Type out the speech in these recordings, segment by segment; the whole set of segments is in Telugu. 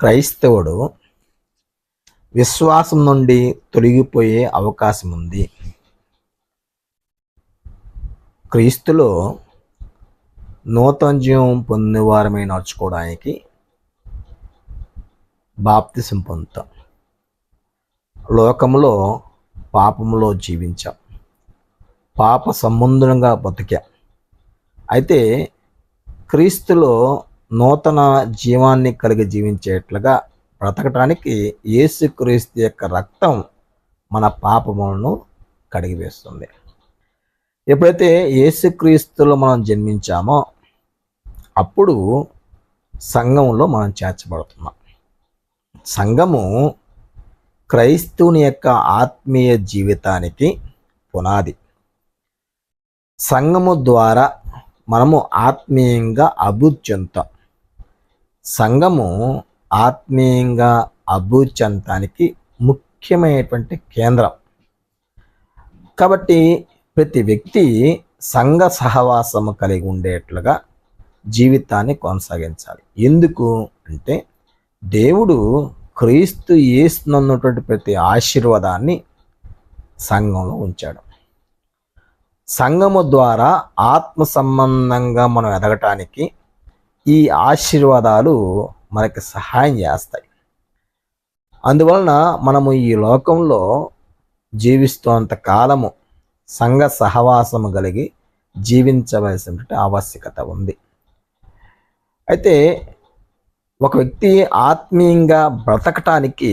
క్రైస్తవుడు విశ్వాసం నుండి తొలగిపోయే అవకాశం ఉంది క్రీస్తులో నూతన జీవం పొందేవారమై నడుచుకోవడానికి బాప్తిసం పొందుతాం. లోకంలో పాపంలో జీవించాం. పాప సంబంధంగా బతికాం. అయితే క్రీస్తులో నూతన జీవాన్ని కలిగి జీవించేట్లుగా బ్రతకటానికి యేసుక్రీస్తు యొక్క రక్తం మన పాపములను కడిగివేస్తుంది. ఎప్పుడైతే యేసుక్రీస్తులో మనం జన్మించామో అప్పుడు సంఘంలో మనం చేర్చబడుతున్నాం. సంఘము క్రైస్తవుని యొక్క ఆత్మీయ జీవితానికి పునాది. సంఘము ద్వారా మనము ఆత్మీయంగా అభివృద్ధి చెందుతాం. సంఘము ఆత్మీయంగా అభివృద్ధి చెందటానికి ముఖ్యమైనటువంటి కేంద్రం. కాబట్టి ప్రతి వ్యక్తి సంఘ సహవాసము కలిగి ఉండేట్లుగా జీవితాన్ని కొనసాగించాలి. ఎందుకు అంటే దేవుడు క్రీస్తు ఏస్తున్నటువంటి ప్రతి ఆశీర్వాదాన్ని సంఘంలో ఉంచాడు. సంఘము ద్వారా ఆత్మ సంబంధంగా మనం ఎదగటానికి ఈ ఆశీర్వాదాలు మనకి సహాయం చేస్తాయి. అందువలన మనము ఈ లోకంలో జీవిస్తున్నంత కాలము సంఘ సహవాసము కలిగి జీవించవలసినటువంటి ఆవశ్యకత ఉంది. అయితే ఒక వ్యక్తి ఆత్మీయంగా బ్రతకటానికి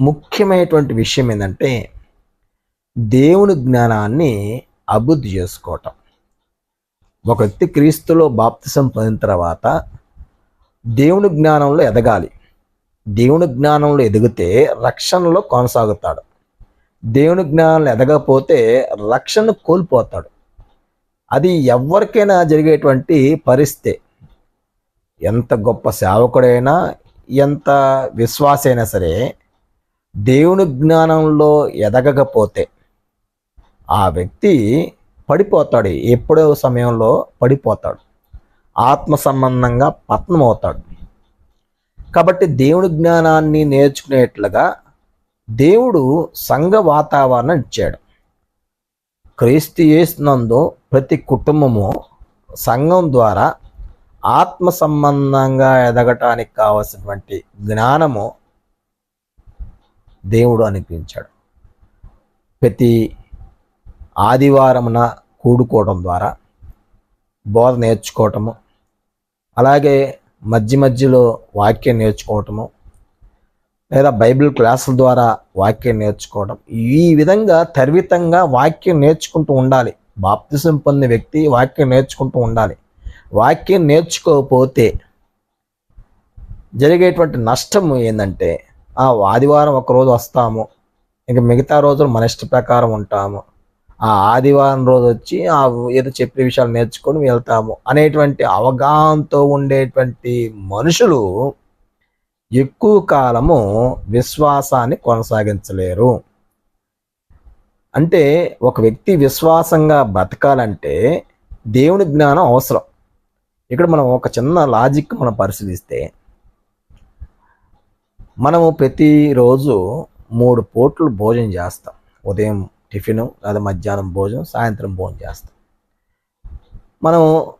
ముఖ్యమైనటువంటి విషయం ఏంటంటే దేవుని జ్ఞానాన్ని అభివృద్ధి చేసుకోవటం. ఒక వ్యక్తి క్రీస్తులో బాప్తిసం పొందిన తర్వాత దేవుని జ్ఞానంలో ఎదగాలి. దేవుని జ్ఞానంలో ఎదిగితే రక్షణలో కొనసాగుతాడు. దేవుని జ్ఞానంలో ఎదగకపోతే రక్షణ కోల్పోతాడు. అది ఎవరికైనా జరిగేటువంటి పరిస్థితి. ఎంత గొప్ప సేవకుడైనా ఎంత విశ్వాసైనా సరే దేవుని జ్ఞానంలో ఎదగకపోతే ఆ వ్యక్తి పడిపోతాడు. ఎప్పుడో సమయంలో పడిపోతాడు. ఆత్మ సంబంధంగా పతనం అవుతాడు కాబట్టి దేవుడి జ్ఞానాన్ని నేర్చుకునేట్లుగా దేవుడు సంఘ వాతావరణం ఇచ్చాడు. క్రీస్తు చేసినందు ప్రతి కుటుంబము సంఘం ద్వారా ఆత్మ సంబంధంగా ఎదగటానికి కావలసినటువంటి జ్ఞానము దేవుడు అనిపించాడు ప్రతి ఆదివారమున కూడుకోవడం ద్వారా బోధ నేర్చుకోవటము అలాగే మధ్య మధ్యలో వాక్యం నేర్చుకోవటము లేదా బైబిల్ క్లాసుల ద్వారా వాక్యం నేర్చుకోవడం ఈ విధంగా తర్వితంగా వాక్యం నేర్చుకుంటూ ఉండాలి. బాప్తిసం పొందిన వ్యక్తి వాక్యం నేర్చుకుంటూ ఉండాలి. వాక్యం నేర్చుకోకపోతే జరిగేటువంటి నష్టం ఏంటంటే ఆ ఆదివారం ఒకరోజు వస్తాము ఇంక మిగతా రోజులు మన ఇష్ట ప్రకారం ఉంటాము. ఆ ఆదివారం రోజు వచ్చి ఆ ఏదో చెప్పే విషయాలు నేర్చుకొని వెళ్తాము అనేటువంటి అవగాహనతో ఉండేటువంటి మనుషులు ఎక్కువ కాలము విశ్వాసాన్ని కొనసాగించలేరు. అంటే ఒక వ్యక్తి విశ్వాసంగా బతకాలంటే దేవుని జ్ఞానం అవసరం. ఇక్కడ మనం ఒక చిన్న లాజిక్ మనం పరిశీలిస్తే మనము ప్రతిరోజు మూడు పూట్లు భోజనం చేస్తాం. ఉదయం టిఫిన్ లేదా మధ్యాహ్నం భోజనం సాయంత్రం భోజనం చేస్తాం. మనం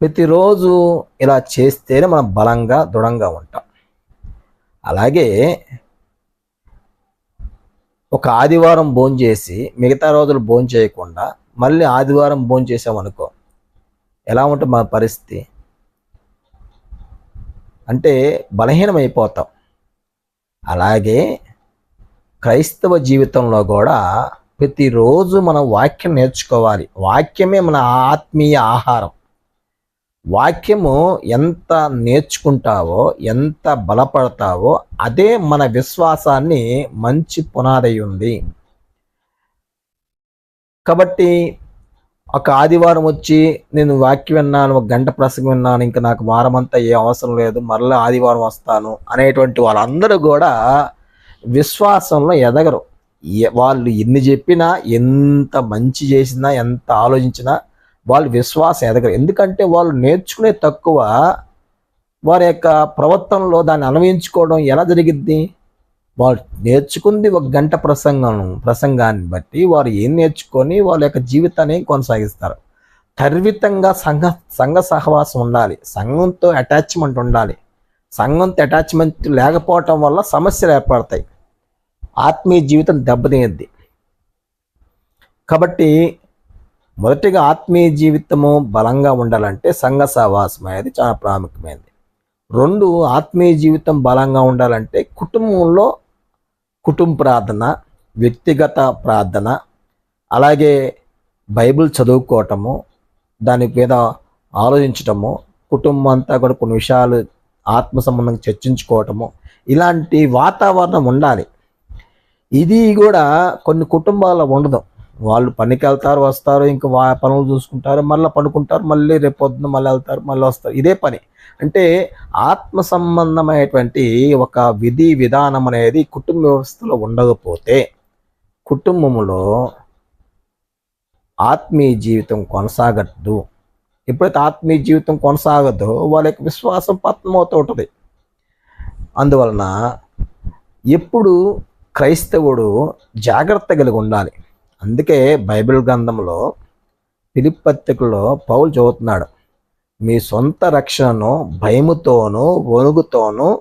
ప్రతిరోజు ఇలా చేస్తేనే మనం బలంగా దృఢంగా ఉంటాం. అలాగే ఒక ఆదివారం భోజనం చేసి మిగతా రోజులు భోజనం చేయకుండా మళ్ళీ ఆదివారం భోజనం చేసామనుకో ఎలా ఉంటుంది మన పరిస్థితి? అంటే బలహీనమైపోతాం. అలాగే క్రైస్తవ జీవితంలో కూడా ప్రతిరోజు మనం వాక్యం నేర్చుకోవాలి. వాక్యమే మన ఆత్మీయ ఆహారం. వాక్యము ఎంత నేర్చుకుంటావో ఎంత బలపడతావో అదే మన విశ్వాసాన్ని మంచి పునాదై ఉంది. కాబట్టి ఒక ఆదివారం వచ్చి నేను వాక్యం విన్నాను ఒక గంట ప్రసంగం విన్నాను ఇంకా నాకు వారమంతా ఏ అవసరం లేదు మరలా ఆదివారం వస్తాను అనేటువంటి వాళ్ళందరూ కూడా విశ్వాసంలో ఎదగరు. వాళ్ళు ఎన్ని చెప్పినా ఎంత మంచి చేసినా ఎంత ఆలోచించినా వాళ్ళు విశ్వాసం ఎదగరు. ఎందుకంటే వాళ్ళు నేర్చుకునే తక్కువ వారి యొక్క ప్రవర్తనలో దాన్ని అన్వయించుకోవడం ఎలా జరిగిద్ది? వాళ్ళు నేర్చుకుంది ఒక గంట ప్రసంగం ప్రసంగాన్ని బట్టి వారు ఏం నేర్చుకొని వాళ్ళ యొక్క జీవితాన్ని కొనసాగిస్తారు. తర్వితంగా సంఘ సంఘ సహవాసం ఉండాలి. సంఘంతో అటాచ్మెంట్ ఉండాలి. సంఘంతో అటాచ్మెంట్ లేకపోవటం వల్ల సమస్యలు ఏర్పడతాయి. ఆత్మీయ జీవితం దెబ్బతినేద్ది కాబట్టి మొదటిగా ఆత్మీయ జీవితము బలంగా ఉండాలంటే సంఘ సహవాసం అనేది చాలా ప్రాముఖ్యమైనది. రెండు ఆత్మీయ జీవితం బలంగా ఉండాలంటే కుటుంబంలో కుటుంబ ప్రార్థన వ్యక్తిగత ప్రార్థన అలాగే బైబిల్ చదువుకోవటము దాని మీద ఆలోచించటము కుటుంబం అంతా కూడా కొన్ని విషయాలు ఆత్మ సంబంధంగా చర్చించుకోవటము ఇలాంటి వాతావరణం ఉండాలి. ఇది కూడా కొన్ని కుటుంబాల్లో ఉండదు. వాళ్ళు పనికి వెళ్తారు వస్తారు ఇంకా వా పనులు చూసుకుంటారు మళ్ళీ పడుకుంటారు మళ్ళీ రేపు పొద్దున్న మళ్ళీ వెళ్తారు మళ్ళీ వస్తారు. ఇదే పని. అంటే ఆత్మ సంబంధమైనటువంటి ఒక విధి విధానం అనేది కుటుంబ వ్యవస్థలో ఉండకపోతే కుటుంబంలో ఆత్మీయ జీవితం కొనసాగద్దు. ఎప్పుడైతే ఆత్మీయ జీవితం కొనసాగదో వాళ్ళ యొక్క విశ్వాసం పతనమవుతూ ఉంటుంది. అందువలన ఎప్పుడు క్రైస్తవుడు జాగ్రత్త కలిగి ఉండాలి. అందుకే బైబిల్ గ్రంథంలో పిలిపత్రికలో పౌలు చదువుతున్నాడు మీ సొంత రక్షణను భయముతోనూ వణుగుతోనూ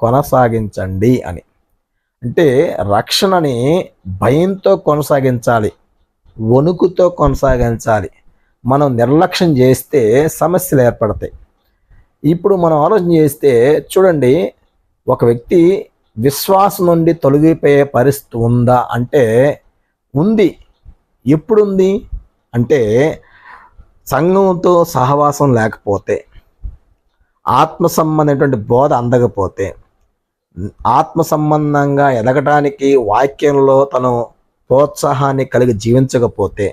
కొనసాగించండి అని. అంటే రక్షణని భయంతో కొనసాగించాలి వణుకుతో కొనసాగించాలి. మనం నిర్లక్ష్యం చేస్తే సమస్యలు ఏర్పడతాయి. ఇప్పుడు మనం ఆలోచన చేస్తే చూడండి ఒక వ్యక్తి విశ్వాసం నుండి తొలగిపోయే పరిస్థితి ఉందా అంటే ఉంది. ఎప్పుడుంది? అంటే సంఘంతో సహవాసం లేకపోతే ఆత్మ సంబంధమైనటువంటి బోధ అందకపోతే ఆత్మ సంబంధంగా ఎదగటానికి వాక్యంలో తను ప్రోత్సాహాన్ని కలిగి జీవించకపోతే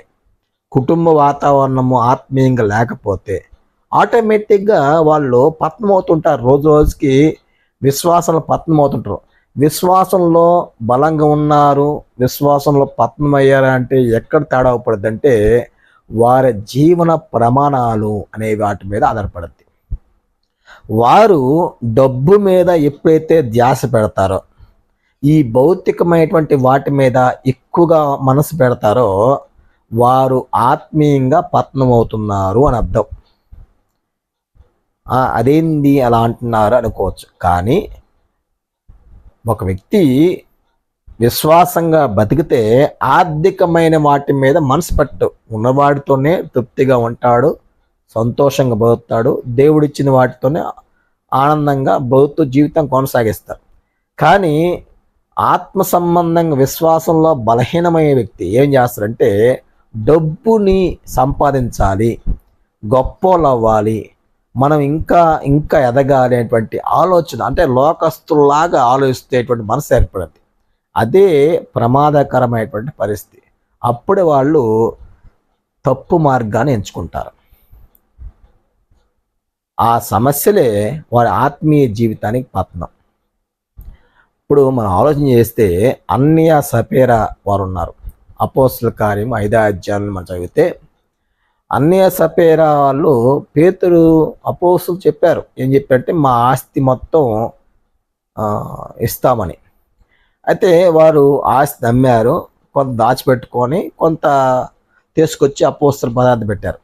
కుటుంబ వాతావరణము ఆత్మీయంగా లేకపోతే ఆటోమేటిక్గా వాళ్ళు పతనమవుతుంటారు. రోజు రోజుకి విశ్వాసంలో పతనమవుతుంటారు. విశ్వాసంలో బలంగా ఉన్నారు విశ్వాసంలో పతనమయ్యారంటే ఎక్కడ తేడా పడుద్ది వారి జీవన ప్రమాణాలు అనే వాటి మీద ఆధారపడుద్ది. వారు డబ్బు మీద ఎప్పుడైతే ధ్యాస పెడతారో ఈ భౌతికమైనటువంటి వాటి మీద ఎక్కువగా మనసు పెడతారో వారు ఆత్మీయంగా పతనమవుతున్నారు అని అర్థం. అదేంది అలా అంటున్నారు అనుకోవచ్చు. కానీ ఒక వ్యక్తి విశ్వాసంగా బతికితే ఆర్థికమైన వాటి మీద మనసు పెట్టు. ఉన్నవాడితోనే తృప్తిగా ఉంటాడు సంతోషంగా బతుకుతాడు దేవుడిచ్చిన వాటితోనే ఆనందంగా బతుకు జీవితం కొనసాగిస్తారు. కానీ ఆత్మ సంబంధంగా విశ్వాసంలో బలహీనమయ్యే వ్యక్తి ఏం చేస్తారంటే డబ్బుని సంపాదించాలి గొప్పలవ్వాలి మనం ఇంకా ఇంకా ఎదగాలి అనేటువంటి ఆలోచన అంటే లోకస్తులాగా ఆలోచిస్తేటువంటి మనసు ఏర్పడింది. అదే ప్రమాదకరమైనటువంటి పరిస్థితి. అప్పుడే వాళ్ళు తప్పు మార్గాన్ని ఎంచుకుంటారు. ఆ సమస్యలే వారి ఆత్మీయ జీవితానికి పతనం. ఇప్పుడు మనం ఆలోచన చేస్తే అన్య సపేర వారు ఉన్నారు అపోస్తుల కార్యం ఐదో అధ్యాయులను మనం చదివితే అన్య సపేరా వాళ్ళు పేతురు అపోస్తులు చెప్పారు. ఏం చెప్పారంటే మా ఆస్తి మొత్తం ఇస్తామని. అయితే వారు ఆస్తి నమ్మారు కొంత దాచిపెట్టుకొని కొంత తీసుకొచ్చి అపోస్తుల పదార్థం పెట్టారు.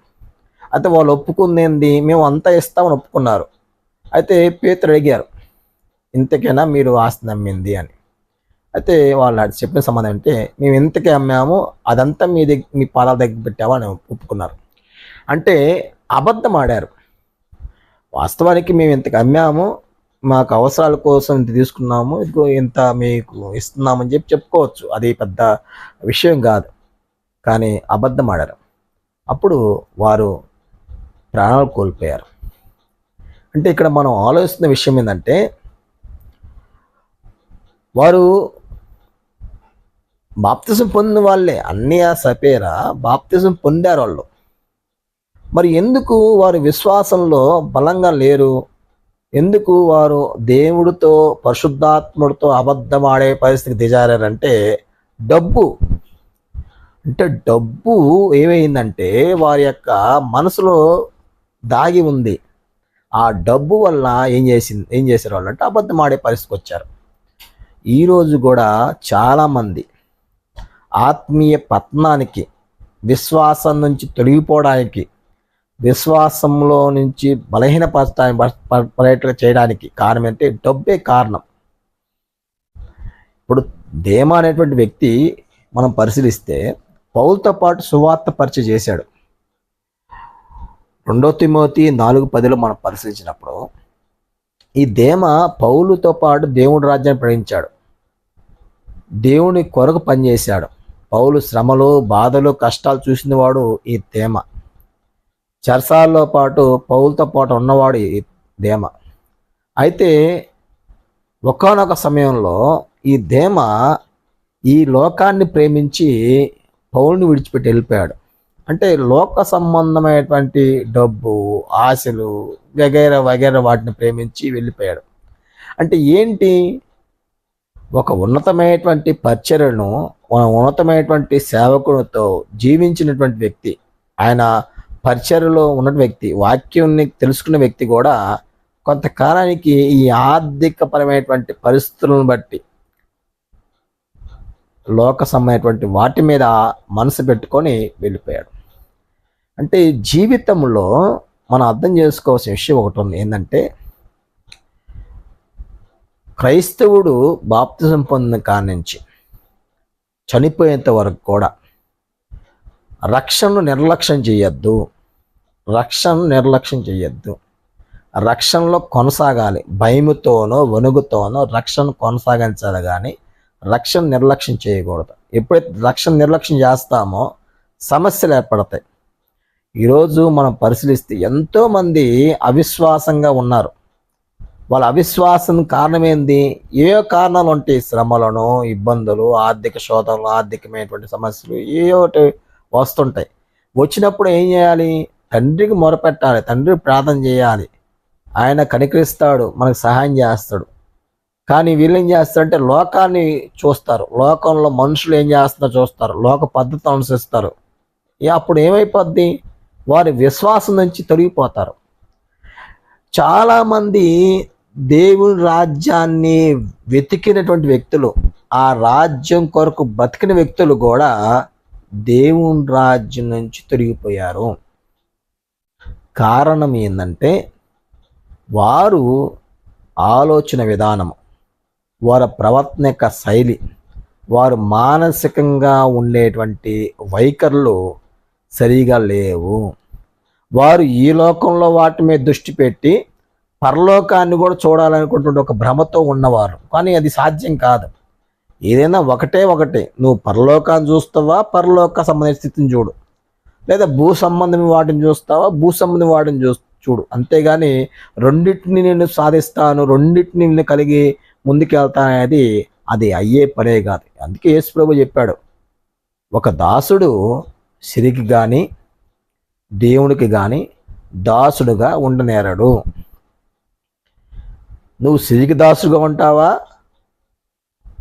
అయితే వాళ్ళు ఒప్పుకుందేంది? మేము అంతా ఇస్తామని ఒప్పుకున్నారు. అయితే పేతురు అడిగారు ఇంతకైనా మీరు ఆస్తి నమ్మింది అని. అయితే వాళ్ళు చెప్పిన సమాధానం అంటే మేము ఎంతకి అమ్మామో అదంతా మీ దగ్గర మీ పాదాల దగ్గర పెట్టావా? అని ఒప్పుకున్నారు. అంటే అబద్ధం ఆడారు. వాస్తవానికి మేము ఇంతకు అమ్మాము మాకు అవసరాల కోసం ఇంత తీసుకున్నాము ఇదిగో ఇంత మీకు ఇస్తున్నామని చెప్పి చెప్పుకోవచ్చు. అది పెద్ద విషయం కాదు. కానీ అబద్ధం ఆడారు. అప్పుడు వారు ప్రాణాలు కోల్పోయారు. అంటే ఇక్కడ మనం ఆలోచిస్తున్న విషయం ఏంటంటే వారు బాప్తిజం పొందిన వాళ్ళే అన్నయ్య సపేరా బాప్తిజం పొందారు వాళ్ళు. మరి ఎందుకు వారు విశ్వాసంలో బలంగా లేరు? ఎందుకు వారు దేవుడితో పరిశుద్ధాత్ముడితో అబద్ధమాడే పరిస్థితికి దిగారంటే డబ్బు. అంటే డబ్బు ఏమైందంటే వారి యొక్క మనసులో దాగి ఉంది. ఆ డబ్బు వల్ల ఏం చేసింది ఏం చేశారు వాళ్ళు అంటే అబద్ధమాడే పరిస్థితికి వచ్చారు. ఈరోజు కూడా చాలామంది ఆత్మీయ పతనానికి విశ్వాసం నుంచి తొలగిపోవడానికి విశ్వాసంలో నుంచి బలహీనపరచడానికి పర్యటన చేయడానికి కారణం అంటే డబ్బే కారణం. ఇప్పుడు దేమ అనేటువంటి వ్యక్తి మనం పరిశీలిస్తే పౌలతో పాటు సువార్త పరిచయం చేశాడు. రెండో తిమోతి నాలుగు పదిలో మనం పరిశీలించినప్పుడు ఈ దేమ పౌలుతో పాటు దేవుడి రాజ్యాన్ని ప్రకటించాడు దేవుని కొరకు పనిచేశాడు. పౌలు శ్రమలు బాధలు కష్టాలు చూసిన వాడు ఈ తేమ. చర్సాల్లో పాటు పౌలతో పాటు ఉన్నవాడు ఈ దేమ అయితే ఒకానొక సమయంలో ఈ దేమ ఈ లోకాన్ని ప్రేమించి పౌల్ని విడిచిపెట్టి వెళ్ళిపోయాడు. అంటే లోక సంబంధమైనటువంటి డబ్బు ఆశలు వగైరా వగైరా వాటిని ప్రేమించి వెళ్ళిపోయాడు. అంటే ఏంటి? ఒక ఉన్నతమైనటువంటి పరిచర్యను ఉన్నతమైనటువంటి సేవకునితో జీవించినటువంటి వ్యక్తి ఆయన పరిచర్యలో ఉన్న వ్యక్తి వాక్యాన్ని తెలుసుకున్న వ్యక్తి కూడా కొంతకాలానికి ఈ ఆర్థికపరమైనటువంటి పరిస్థితులను బట్టి లోక సంబంధమైనటువంటి వాటి మీద మనసు పెట్టుకొని వెళ్ళిపోయాడు. అంటే జీవితంలో మనం అర్థం చేసుకోవాల్సిన విషయం ఒకటి ఉంది. ఏంటంటే క్రైస్తవుడు బాప్తిజం పొందిన కాడి నుంచి చనిపోయేంత వరకు కూడా రక్షణను నిర్లక్ష్యం చేయొద్దు. రక్షణను నిర్లక్ష్యం చేయొద్దు. రక్షణలో కొనసాగాలి. భయముతోనో వణుగుతోనో రక్షణ కొనసాగించాలి కానీ రక్షణ నిర్లక్ష్యం చేయకూడదు. ఎప్పుడైతే రక్షణ నిర్లక్ష్యం చేస్తామో సమస్యలు ఏర్పడతాయి. ఈరోజు మనం పరిశీలిస్తే ఎంతోమంది అవిశ్వాసంగా ఉన్నారు. వాళ్ళ అవిశ్వాసం కారణమైంది? ఏ కారణాలు ఉంటాయి శ్రమలను ఇబ్బందులు ఆర్థిక శోధనలు ఆర్థికమైనటువంటి సమస్యలు ఏ ఒకటి వస్తుంటాయి? వచ్చినప్పుడు ఏం చేయాలి? తండ్రికి మొరపెట్టాలి తండ్రి ప్రార్థన చేయాలి. ఆయన కనికరిస్తాడు మనకు సహాయం చేస్తాడు. కానీ వీళ్ళు ఏం చేస్తారంటే లోకాన్ని చూస్తారు. లోకంలో మనుషులు ఏం చేస్తారో చూస్తారు. లోక పద్ధతి అనుసరిస్తారు. అప్పుడు ఏమైపోద్ది? వారి విశ్వాసం నుంచి తొలగిపోతారు. చాలామంది దేవుని రాజ్యాన్ని వెతికినటువంటి వ్యక్తులు ఆ రాజ్యం కొరకు బతికిన వ్యక్తులు కూడా దేవుని రాజ్యం నుంచి తొలగిపోయారు. కారణం ఏంటంటే వారు ఆలోచన విధానము వారి ప్రవర్తన యొక్క శైలి వారు మానసికంగా ఉండేటువంటి వైఖరులు సరిగా లేవు. వారు ఈ లోకంలో వాటి మీద దృష్టి పెట్టి పరలోకాన్ని కూడా చూడాలనుకుంటున్న ఒక భ్రమతో ఉన్నవారు. కానీ అది సాధ్యం కాదు. ఏదైనా ఒకటే ఒకటే. నువ్వు పరలోకాన్ని చూస్తావా? పరలోక సంబంధించిన స్థితిని చూడు. లేదా భూ సంబంధం వాటిని చూస్తావా? భూ సంబంధం వాటిని చూ చూడు. అంతేగాని రెండింటిని నేను సాధిస్తాను రెండింటిని నేను కలిగి ముందుకెళ్తాననేది అది అయ్యే పనే కాదు. అందుకే యేసు ప్రభు చెప్పాడు ఒక దాసుడు సిరికి కానీ దేవునికి కానీ దాసుడుగా ఉండనేరడు. నువ్వు సిరికి దాసుడుగా ఉంటావా?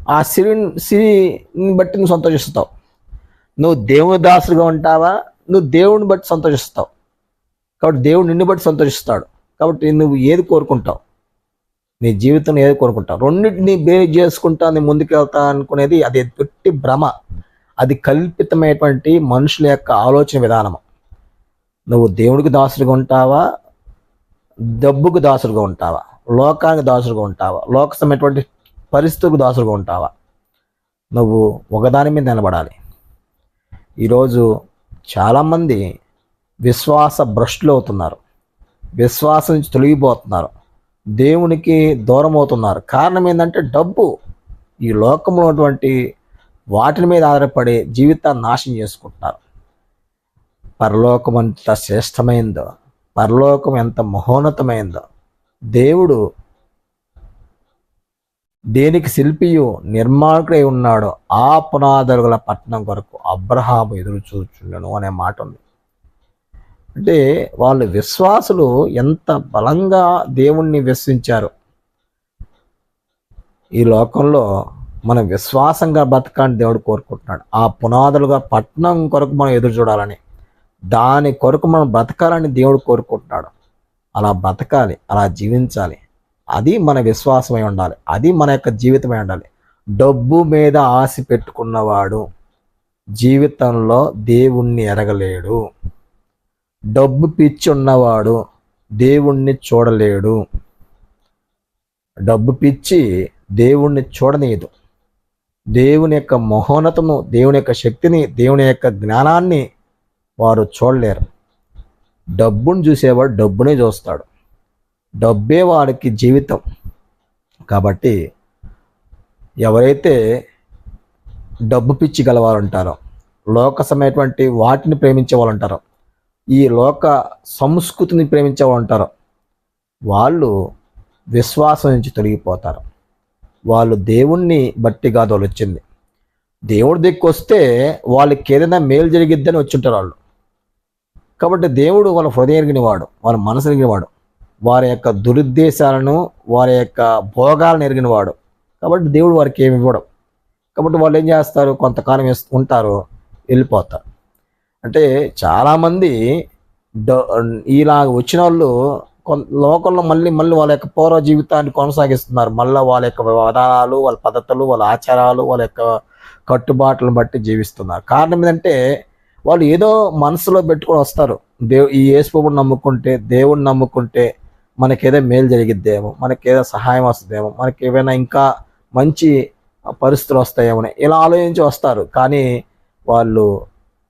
ఆ సిరి సిరిని బట్టి నువ్వు సంతోషిస్తావు. నువ్వు దేవుని దాసుగా ఉంటావా? నువ్వు దేవుని బట్టి సంతోషిస్తావు. కాబట్టి దేవుడు నిన్ను బట్టి సంతోషిస్తాడు. కాబట్టి నువ్వు ఏది కోరుకుంటావు? నీ జీవితం ఏది కోరుకుంటావు? రెండింటిని బేరీ చేసుకుంటా నేను ముందుకెళ్తా అనుకునేది అది పెట్టి భ్రమ. అది కల్పితమైనటువంటి మనుషుల యొక్క ఆలోచన విధానము. నువ్వు దేవుడికి దాసుడిగా ఉంటావా? డబ్బుకు దాసుడుగా ఉంటావా? లోకానికి దాసుడుగా ఉంటావా? లోకసమైనటువంటి పరిస్థితులకు దాసుడుగా ఉంటావా? నువ్వు ఒకదాని మీద నిలబడాలి. ఈరోజు చాలామంది విశ్వాస భ్రష్టులు అవుతున్నారు. విశ్వాసం నుంచి తొలగిపోతున్నారు. దేవునికి దూరం అవుతున్నారు. కారణం ఏంటంటే డబ్బు. ఈ లోకంలో ఉన్నటువంటి వాటి మీద ఆధారపడి జీవితాన్ని నాశనం చేసుకుంటున్నారు. పరలోకం ఎంత శ్రేష్టమైందో పరలోకం ఎంత మహోన్నతమైందో దేవుడు దేనికి శిల్పియు నిర్మాణకుడై ఉన్నాడో ఆ పునాదరుగుల పట్టణం కొరకు అబ్రహాము ఎదురు చూచుండను అనే మాట ఉంది. అంటే వాళ్ళు విశ్వాసులు ఎంత బలంగా దేవుణ్ణి విశ్వించారు ఈ లోకంలో మనం విశ్వాసంగా బతకాలని దేవుడు కోరుకుంటున్నాడు. ఆ పునాదులుగా పట్టణం కొరకు మనం ఎదురు చూడాలని దాని కొరకు మనం బ్రతకాలని దేవుడు కోరుకుంటున్నాడు. అలా బ్రతకాలి అలా జీవించాలి. అది మన విశ్వాసమై ఉండాలి. అది మన యొక్క జీవితమై ఉండాలి. డబ్బు మీద ఆశ పెట్టుకున్నవాడు జీవితంలో దేవుణ్ణి ఎరగలేడు. డబ్బు పిచ్చి ఉన్నవాడు దేవుణ్ణి చూడలేడు. డబ్బు పిచ్చి దేవుణ్ణి చూడనీయదు. దేవుని యొక్క మహోన్నతము దేవుని యొక్క శక్తిని దేవుని యొక్క జ్ఞానాన్ని వారు చూడలేరు. డబ్బును చూసేవాడు డబ్బునే చూస్తాడు. డబ్బే వాడికి జీవితం. కాబట్టి ఎవరైతే డబ్బు పిచ్చి గలవారు ఉంటారో లోకసమైనటువంటి వాటిని ప్రేమించే వాళ్ళు ఉంటారో ఈ లోక సంస్కృతిని ప్రేమించే వాళ్ళు ఉంటారో వాళ్ళు విశ్వాసం నుంచి తొలగిపోతారు. వాళ్ళు దేవుణ్ణి బట్టి కాదు వాళ్ళు వచ్చింది దేవుడి దిక్కు వస్తే వాళ్ళకి ఏదైనా మేలు జరిగిద్దని వచ్చుంటారు వాళ్ళు. కాబట్టి దేవుడు వాళ్ళ హృదయం ఎరిగిన వాడు వాళ్ళ మనసు ఎరిగినవాడు వారి యొక్క దురుద్దేశాలను వారి యొక్క భోగాలను ఎరిగినవాడు కాబట్టి దేవుడు వారికి ఏమి ఇవ్వడం. కాబట్టి వాళ్ళు ఏం చేస్తారు? కొంతకాలం వేస్తూ ఉంటారు వెళ్ళిపోతారు. అంటే చాలామంది డ ఇలా వచ్చిన వాళ్ళు కొన్ లోకంలో మళ్ళీ మళ్ళీ వాళ్ళ యొక్క పూర్వ జీవితాన్ని కొనసాగిస్తున్నారు. మళ్ళీ వాళ్ళ యొక్క విధానాలు వాళ్ళ పద్ధతులు వాళ్ళ ఆచారాలు వాళ్ళ యొక్క కట్టుబాట్లను బట్టి జీవిస్తున్నారు. కారణం ఏంటంటే వాళ్ళు ఏదో మనసులో పెట్టుకొని వస్తారు. దేవు ఈ ఏసుప్రభుని నమ్ముకుంటే దేవుణ్ణి నమ్ముకుంటే మనకేదో మేలు జరిగిద్దేమో మనకేదో సహాయం వస్తుందేమో మనకి ఏమైనా ఇంకా మంచి పరిస్థితులు వస్తాయేమో అని ఇలా ఆలోచించి వస్తారు. కానీ వాళ్ళు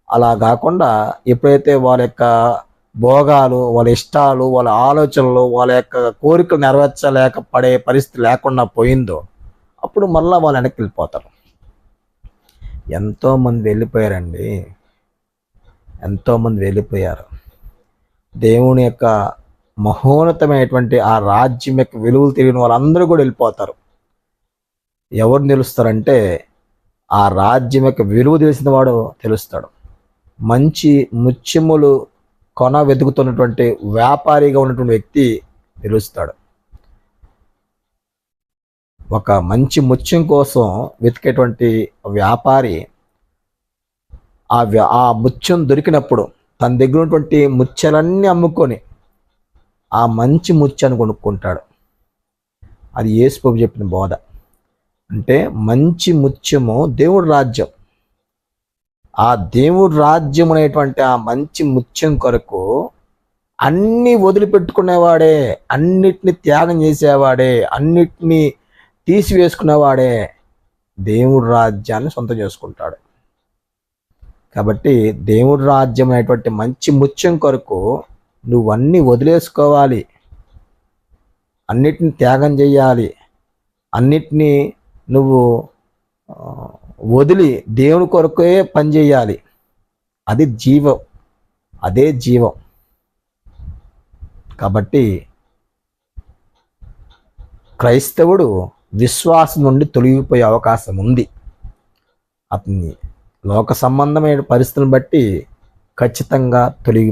అలా కాకుండా ఎప్పుడైతే వాళ్ళ యొక్క భోగాలు వాళ్ళ ఇష్టాలు వాళ్ళ ఆలోచనలు వాళ్ళ యొక్క కోరికలు నెరవేర్చలేక పడే పరిస్థితి లేకుండా పోయిందో అప్పుడు మళ్ళీ వాళ్ళు వెనక్కి వెళ్ళిపోతారు. ఎంతోమంది వెళ్ళిపోయారండి. ఎంతోమంది వెళ్ళిపోయారు. దేవుని యొక్క మహోన్నతమైనటువంటి ఆ రాజ్యం యొక్క విలువలు తెలియని వాళ్ళందరూ కూడా వెళ్ళిపోతారు. ఎవరు నిలుస్తారంటే ఆ రాజ్యం యొక్క విలువ తెలిసిన వాడు తెలుస్తాడు. మంచి ముత్యములు కొన వెతుకుతున్నటువంటి వ్యాపారిగా ఉన్నటువంటి వ్యక్తి తెలుస్తాడు. ఒక మంచి ముత్యం కోసం వెతికేటువంటి వ్యాపారి ఆ వ్య- ఆ ముత్యం దొరికినప్పుడు తన దగ్గర ఉన్నటువంటి ముత్యాలన్నీ అమ్ముకొని ఆ మంచి ముత్యాన్ని కొనుక్కుంటాడు. అది యేసుప్రభు చెప్పిన బోధ. అంటే మంచి ముత్యము దేవుడి రాజ్యం. ఆ దేవుడు రాజ్యం అనేటువంటి ఆ మంచి ముత్యం కొరకు అన్ని వదిలిపెట్టుకునేవాడే అన్నిటిని త్యాగం చేసేవాడే అన్నిటినీ తీసివేసుకునేవాడే దేవుడి రాజ్యాన్ని సొంతం చేసుకుంటాడు. కాబట్టి దేవుడి రాజ్యం అనేటువంటి మంచి ముత్యం కొరకు నువ్వన్నీ వదిలేసుకోవాలి. అన్నిటిని త్యాగం చేయాలి. అన్నిటినీ నువ్వు వదిలి దేవుని కొరకే పనిచేయాలి అది జీవం. అదే జీవం. కాబట్టి క్రైస్తవుడు విశ్వాసం నుండి తొలగిపోయే అవకాశం ఉంది. అతన్ని లోక సంబంధమైన పరిస్థితులను బట్టి ఖచ్చితంగా తొలగి